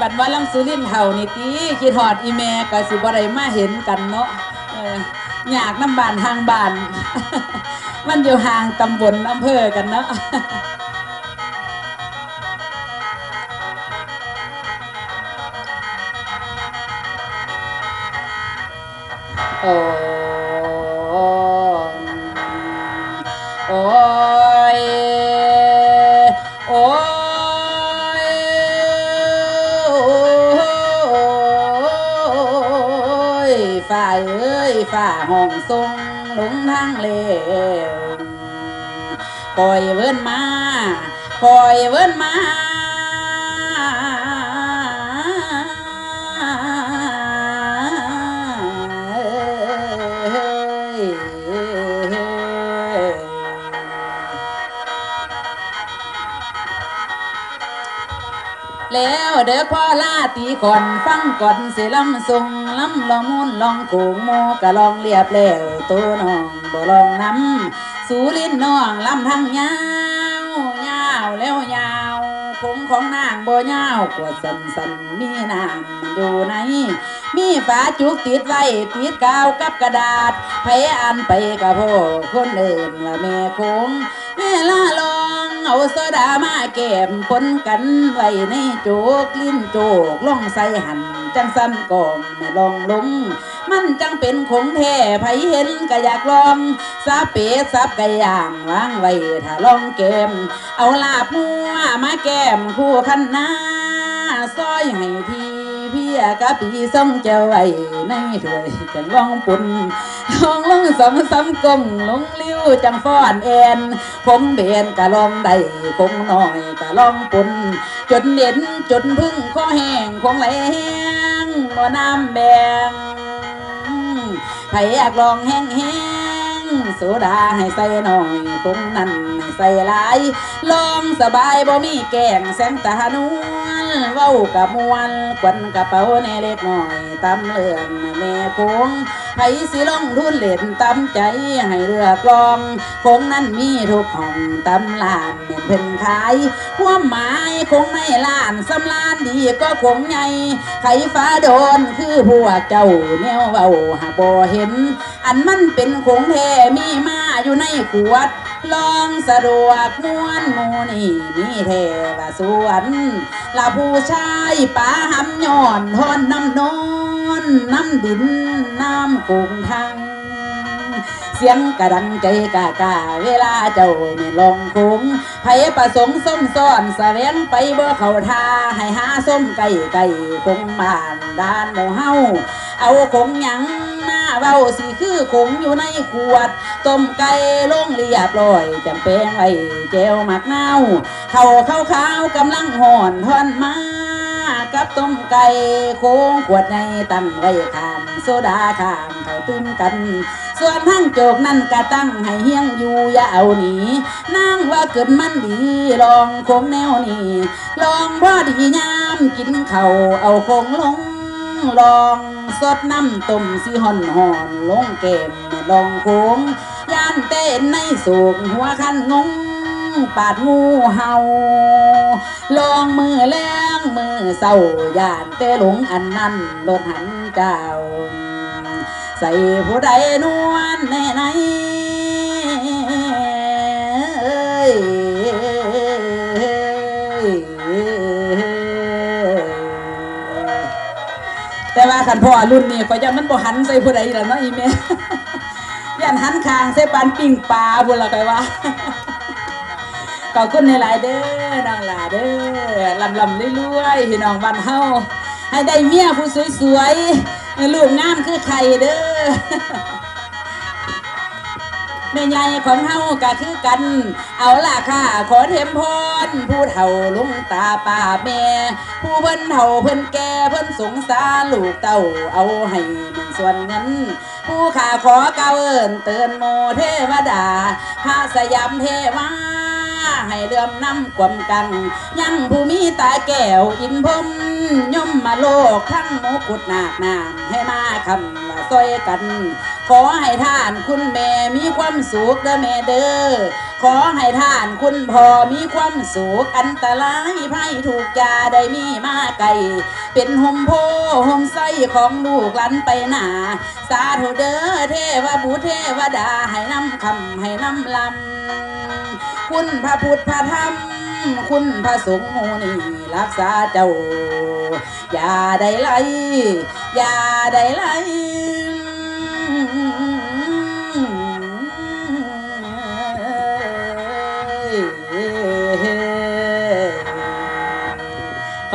บัดว่าลำสุรินทร์เฮานี่ติคิดฮอดอีแม่ก็สิบ่ได้มาเห็นกันเนาะอยากน้ำบานห่างบาน มันอยู่ห่างตำบลอำเภอกันเนาะโอ้โอ้ ฝ่าห้องทรงหลงทางเลวคอยเวิ้นมาคอยเวิ้นมา แล้วเด้อพ่อลาตีก่อนฟังก่อนสิลำทรงลำลองมุนลองโขงโมกะลองเรียบแล้วตัวน้องบ่ลองน้ำสูลินน้องลำทางยาวยาวแล้วยาวคงของนางบ่ยาวกว่าสันสันมีน้ำอยู่ในมีฝาจุกติดไว้ติดกาวกับกระดาษไผอ่านไปกับพ่อคนอื่นว่าแม่คงเวลาลอง เอาโซดามาแก้มปนกันไว้ในโจกลิ้นโจกล่องใส่หันจังสั้นกองไม่ลองลง มันจังเป็นของแท้ไผเห็นก็อยากลองซาเปซับกะย่างวางไว้ถ้าลองแกมเอาลาบมัวมาแก้มคู่คันหน้าซอยให้ที พี่กะปีส่งเจ้าไว้ในถ้วยจังลองปุ่นลองลงสองสามกลมลงลิ้วจังฟ้อนแอนคงเบนกะลองได้คงหน้อยกะลองปุ่นจนเด่นจนพึ่งข้อแห้งคงไหลแห้งบ่น้ำแบงไผอยากลองแห้งแห้งโซดาให้ใส่หน่อยคงนั่นให้ใส่หลายลองสบายบ่มีแกงแสงตานวล เว้ากับมวนกวนกระเป๋าแน่เล็กหน่อยตำเรื่องแม่คงไผสิลงทุนเล่นตำใจให้เลือกลองคงนั้นมีทุกห้องตำลานเหม็นเพิ่นขายความหมายคงในล้านสำลานดีก็คงใหญ่ไขฟ้าโดนคือพวกเจ้าแนวเว้าหากบ่เห็น อันมันเป็นของแท้มีมาอยู่ในขวด ลองสะดวกมวนมูนี่มีแท้ว่าสวนลาผู้ชายป่าหำย้อนทอนน้ำนอนน้ำดินน้ำกุ้งทางเสียงกระดังใจกากาเวลาเจ้าไม่ลองคงไผประสงค์ส้มซ้อนแสวงไปบ่เขาทาให้หาส้มไก่ไก่คงบ้านด้านหมูเฮาเอาคงยัง เว้าสิคือคงอยู่ในขวด ต้มไก่ลงเรียบร้อยจำเป็นไว้เจวหมักเน่าเข้าข้าวขาวกำลังห่อนทอนมากับต้มไก่โค้งขวดในตั้งไว้ขางโซดาข้างเขาตื้มกัน ส่วนทั้งโจกนั่นก็ตั้งให้เฮียงอยู่อย่าเอาหนีนางว่าเกิดมันดีลองคงแนวนี้ลองพอดียามกินเขาเอาคงลง ลองสดน้ำต้มสีห่อนหอนลงเกมลองโค้งย่านเต้นในสูงหัวคันงงปาดงูเห่าลองมือแรงมือเศร้าย่านเตหลงอันนั้นลดหันเจ้า ใส่ผู้ใดนวลแน่ไหนเอ้ยานพ่อรุ่นนี้ก็ยังมันบ่หันใส่ผู้ใดแล้วเนาะอีแม่ยันหันคางใส่ปานปิ้งปลาบุญละไปว่าขอบคุณในหลายเด้อน้องหลาเด้อลำลำเรื่อยๆพี่น้องบ้านเฮาให้ได้เมียผู้สวยๆลูกงามคือใครเด้อ แม่ใหญ่ของเฮาก็คือกัน เอาล่ะค่ะ ขอเทมพรผู้เฒ่าลุงตาป้าแม่ ผู้เพิ่นเฒ่าเพิ่นแก่เพิ่นสงสารลูกเต้าเอาให้มันส่วนเงินผู้ข้าขอเก้าเอิญเตือนโมเทวดาพระสยามเทวาให้เลื่อมน้ำความกัง ยังผู้มีตาแก้วอินพมย่อมมาโลกทั้งหมุกุดนาคนามให้มาคำว่าซอยกัน ขอให้ท่านคุณแม่มีความสุขเด้อแม่เด้อ ขอให้ท่านคุณพ่อมีความสุขอันตรายภัยถูกยาได้มีมาไกลเป็นห่มโพห่มไส้ของลูกหลันไปหนา สาธุเด้อเทวบุตรเทวดาให้นำคำให้นำลำ คุณพระพุทธพระธรรม คุณพระสงฆ์มูนี่รักษาเจ้า อย่าได้ไล่อย่าได้ไล่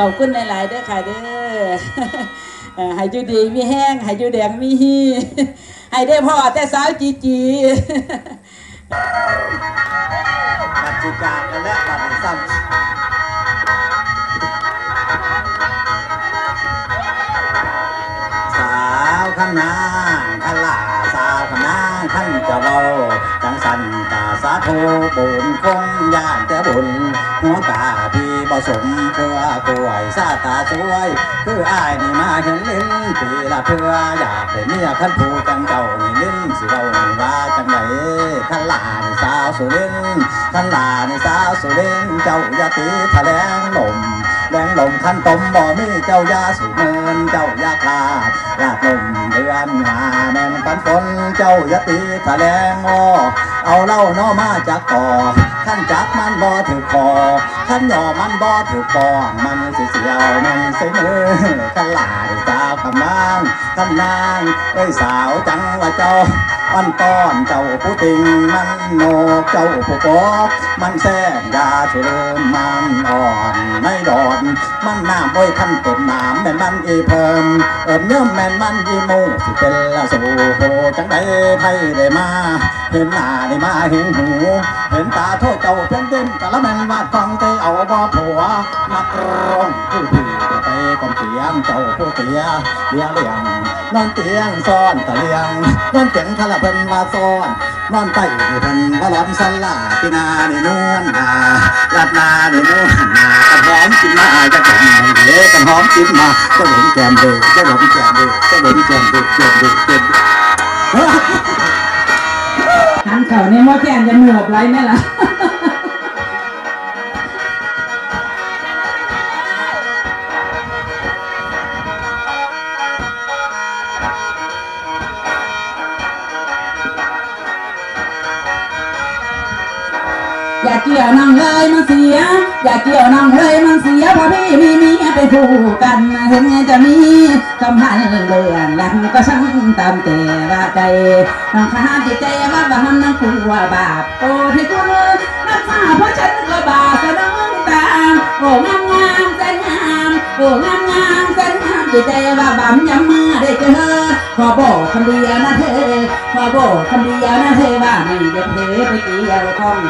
อบคุณหลายๆเด้อค่ะเด้อเอ่อให้อยู่ดีมีแห้งให้อยู่แดงมีฮีให้ได้พ่อแต่สาวจีจีบัตรจิกากันและบัตรซ้ำสาวข้างหน้าข้างหลาสาวข้างหน้าข้างจะเบาจังสันตาสาธุบุญคงยานแต่บุญหัวกาพี ผสมเพื่อกล้วยซาตาสวยคืออ้ายนี่มาเห็นลิ้นปีละเพื่ออยากเป็นเมียขั้นผู้จังเจ้านี่ลิ้นสิเรานี่ว่าจังไหนขันลาในสาวสุรินขันลาในสาวสุรินเจ้าอย่าตีแถลงลมแรงลมขันตมบ่มีเจ้ายาสุเมินเจ้ายาขาดลาดลมเดือนหาแม่นปันฝนเจ้ายาตีแถลงอ้อเอาเหล่าน้อมาจากก่อ ขันจับมันบ่ถือคอขันย่อมันบ่ถือปองมันสิเสียวมันสิมือขันลายสาวกำนางขันนางเอ้ยสาวจังว่าเจ้ามันต้อนเจ้าผู้ติงมันโนกเจ้าผู้ปอกมันแซ่ยาเฉลิมมันอ่อนไม่ดอนมันน้ำบ่อยขั้นเต็มน้ำแม่นมันอีเพิ่มเอิมเนื้อแม่นมันอีหมูสิเป็นละสู่โหจังใดไทยได้มา เห็นหน้าได้มาเห็นหู เห็นตาโทษเจ้าเพียงเด่นกะละแม่นวาดฟังใจเอาบ่ผัว นักร้องผู้พี่ก็ไปกองเตียงเจ้าผู้เตียเลียเลียงนอนเตียงซ่อนตะเลียงนอนเตียงคาละเพิ่นมาซ่อนนอนใต้นี่เพิ่นว่าล้อมสันลาปีนานี่นวลนาลัดนานี่นวลนากันหอมกินมาจะจมเด็กันหอมกินมาจะหลงแก้มเด้อจะหลงแก้มเด้อจะหลงแก้มเด้แก้มเด้แก้มเด้อหัน เขาเนี่ยว่าแกนจะเหนือกไรแม่ละ เกี่ยวน้องเลยมันเสีย อย่าเกี่ยวน้องเลยมันเสียเพราะพี่มีเมียไปคู่กันถึงจะมีสัมพันธ์เรื่องหลังก็ช่างตามแต่ว่าใจน้องขาจิตใจว่าบ้านน้องกลัวบาปโอ้ที่คุณรักษาเพราะฉันก็บาปกระน้องตาโอ้งามงามแสนงามโอ้งามงามแสน จิตใจว่าบำย้ำมาได้เจอขอบอกคำเดียวนะเธอขอบอกคำเดียวนะเธอว่าไม่จะเพลไปเกี่ยวข้อง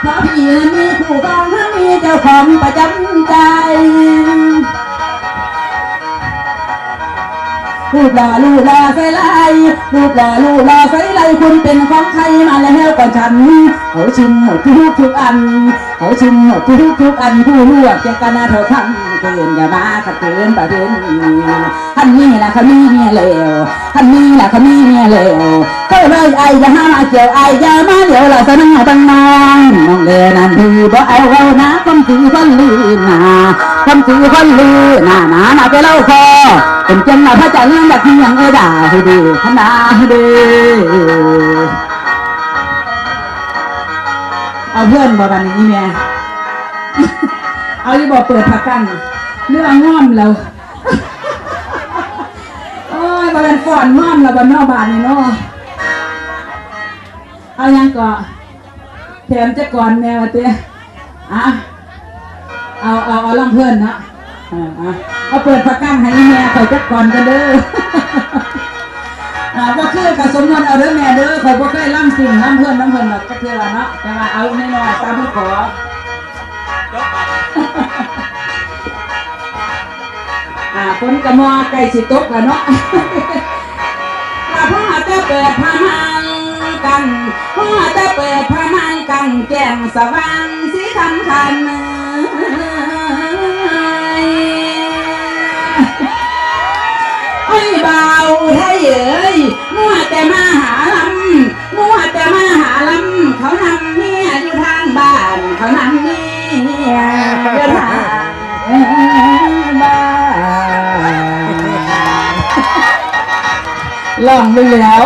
เพราะพี่นั้นมีคู่กองทั้งมีเจ้าของประจำใจ รูปหล่อรูปหล่อใส่ลายรูปหล่อรูปหล่อใส่ลายคุณเป็นของใครมาแล้วก่อนฉันเขาชิมหมดทุกทุกอันเขาชิมหมดทุกทุกอันผู้ลวกจะกันนาเท่าคำเกินอย่ามาขัดเกินประเด็นท่านนี้แหละเขามีเมียเลวท่านนี้แหละเขามีเมียเลวก็เลยไอ้อย่าห้ามาเกี่ยวไอ้อย่ามาเดี๋ยวเราจะนั่งตั้งนองน้องเลนั่นคือบ่เอาเอานะคำสีคนลือนาคำสีคนลือหน้าหนาหน้าไปเล่าคอ เป็นจังหวะพระจันทร์แบบที่ยังเออด่าให้ดูขนาให้ดูเอาเพื่อนบอกกันอย่างนี้แม่เอาที่บอกเปิดผักกันเรื่องง่อมเราโอ้ยบาเป็นฟอนง่อมเราบนนอกบ้านนี่เนาะเอายังก่อแถมจะก่อนแมวเตี้ยอะเอาเอาเอาล่องเพื่อนนะออเอา เอาเปิดประกันให้แม่คอยจักก่อนกันเด้ออ่าบ่คือกับสมนวนเอาเด้อแม่เด้อคอยบ่เคยล่ำสิ่งล่ำเพื่อนล่ำเพื่อนแบบจักเทื่อละเนาะแต่ว่าเอาน้อยตามที่ขออ่าคนกระมอไก่สิตกแล้วเนาะถ้าพ่อจะเปิดพามังกันพ่อจะเปิดพามังกันแก้งสว่างสีคันคัน ยเบาไทยเอ้ยมัวแต่มาหาลำมัวแต่มาหาลำเขานำเนี่ยอยู่ทางบ้านเขานำเนี่ยอยู่ทางบ้านลองไปแล้ว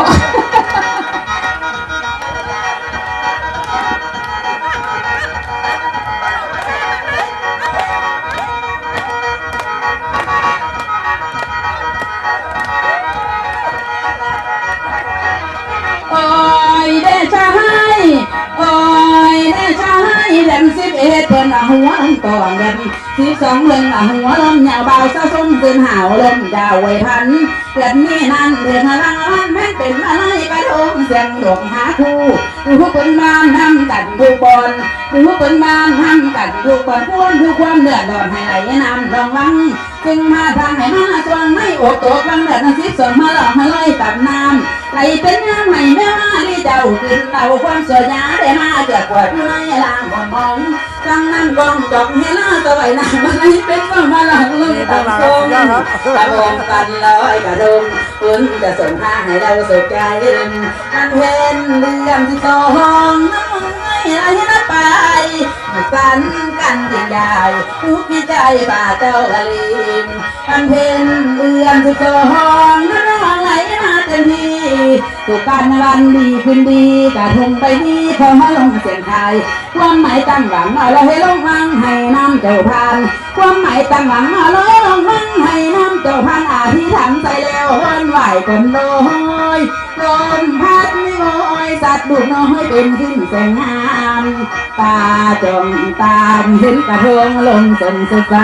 นเอาหัวลงก่อนเด่นสิบสองเพิ่นเอาหัวลมยาวเบาซะส้มตื่นหาวลมยาวไว้พันเดือนนี้นั่นเดือนละล้นแม่นเป็นอะไรกระทงเสียงหลวงหาคู่ผู้เป็นบ้านทำกันทุกบอลผู้เป็นบ้านทำกันทุกบอลพ้วนทุกความเดือดร้อนให้ไหลน้ำรองวัง จึงมาทางให้มาสวงให้โอดตกบังเดือดสิบสองมาหลอกมาลอยตับน้ำไหลเป็นยังไงแม่ว่าที่เจ้ากินเราความสวยยาได้มาเกิดกว่าผู้ในลางบ่มองจังนั้นกองจอกให้ล่าตะไว้หน้ามาไหลเป็นก็มาหลังลุงตังทรงตะบงกันลอยกระดงคุณจะส่งผ้าให้เราสุขใจมันเห็นเรื่องที่สองน้ำมึงไม่ไหลนะไปสันกันยิ่งใหญ่ทุกที่ใจป่าเจ้ากะลิ มมันเห็นเรื่องที่สองน้ำมึงไหลมาเต็มที่สุขการวันดีคืนดีกระทงไปดีพอมาลงเสียงไทยความหมายตั้งหวังเอาเราให้ลงมังให้น้ำเจ้าพาน ความหมายตั้งหวังเอาเราลงมังให้น้ำเจ้าพานอาที่ทำใจแล้ววันไหวคนโดยลมพัดไม่โอ สัตว์ดุน้อยเป็นขึ้นแสงงามตาจงตามเห็นกระทงลงส่งสดใส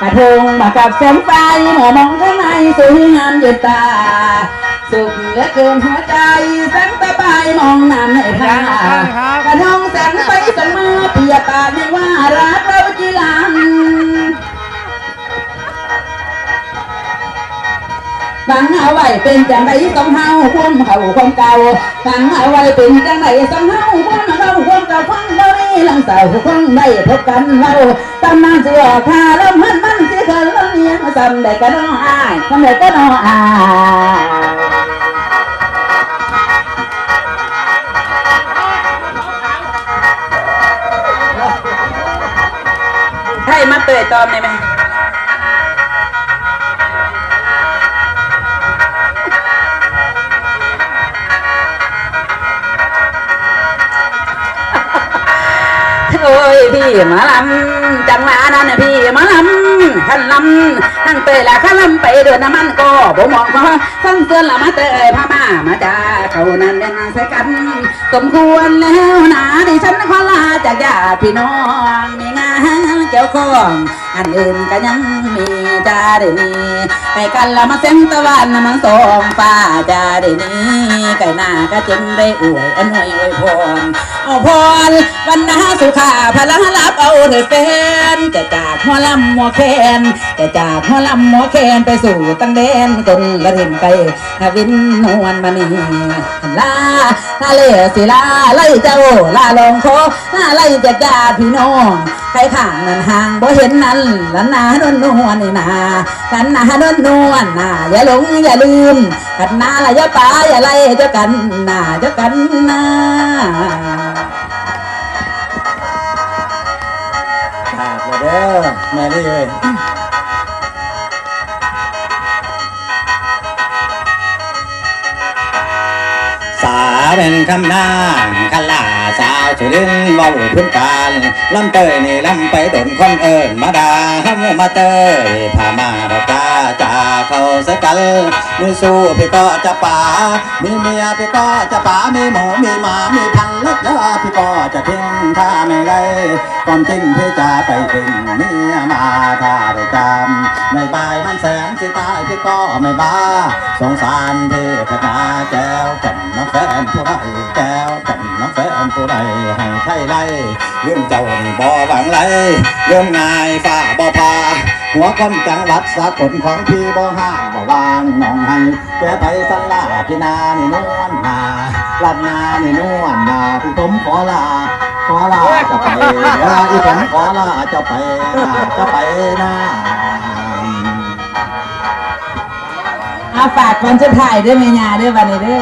กระทงมากับแสงไฟเมื่อมองข้างในสวยงามเย็นตา สุขเหลือเกินหัวใจแสงตะบายมองน้ำให้พากระทงแสงไปส่งมาเปียปากยังว่ารักเราจีหลัง ฟังเอาไว้เป็นจังไรสองเฮาความเฮาความเก่าฟังเอาไว้เป็นจังไรสองเฮาความเฮาความเก่าฟังเราได้ลังสาวฟังได้พบกันเราตำนานสิว่าคาลมหันมันสิเคยลมเนียงสำได้ก็น้องอายสำได้ก็น้องอายให้มาเตยตอมได้ไหม โอ้ยพี่มาลำจังหวะนั้นนะพี่มาลำขันลำทั้งเตยละขันลำไปเดินน้ำมันก็บ่มองเพราะทั้งเตือนละมาเตยพามามาจ้าเขานั้นเดินใส่กันสมควรแล้วนะดิฉันขอลาจากญาติพี่น้องมีงานเกี่ยวข้องอันอื่นก็ยังมีจาดีนี้ไก่กันละมาเส้นตะวันมันสองฟ้าจาดีนี้ไก่หน้าก็จึงได้อวยอนวยอวยพรเอาพรวันนาสุขาพลังรับเอาเถิดแฟนจะจากหัวลำหัวแคนจะจากหัวลำหัวแคนไปสู่ตั้งแดนคนละถิ่นไกลวินนวลมานีลาลาเลสิลาไล่เจ้าลาลงโคลาไล่จากญาติพี่น้องใครข้างนั้นห่างบ่เห็นนั้นลันนาโดนนวลนี่นาลันนาโดนนวลนาอย่าหลงอย่าลืมกันนาละอย่าป่าอย่าไล่เจ้ากันนาเจ้ากันนาขาดเลยเด้อแม่นี่เอ้ยสาเป็นคำนางคลา สาวสุรินทร์เว้าพื้นการลำเตยนี่ลำไปโดนคนเอิญมาดาห้ามมาเตยพามาดอกกาจ่าเขาสกันมีสู้พี่ก็จะป่ามีเมียพี่ก็จะป่ามีหมูมีหมามีพันลักยาพี่ก็จะทิ้งถ้าไม่ได้ก่อนทิ้งพี่จะไปทิ้งเมียมาถ้าได้จำไม่บายมันแสนสิตายพี่ก็ไม่บ้าสงสารพี่ขนาแก้วกันน้องแฟนผู้ใดแก้วกันน้อง ฟนผู้ใดให้ไทยไล่เรื่องเจ้านี่บ่หวังไรเรื่องง่ายฝ่าบ่พาหัวคนจังหวัดสากลของพี่บ่ห้ามบ่วางน้องให้แกไปสันลาพี่นานี่นวลนาลัดนานี่นวลนาพี่ผมขอลาขอลาจะไปลาที่ผมขอลาจะไปนาจะไปนาอาฝากคนจะถ่ายด้วยเมียาด้วยวันนี้ด้วย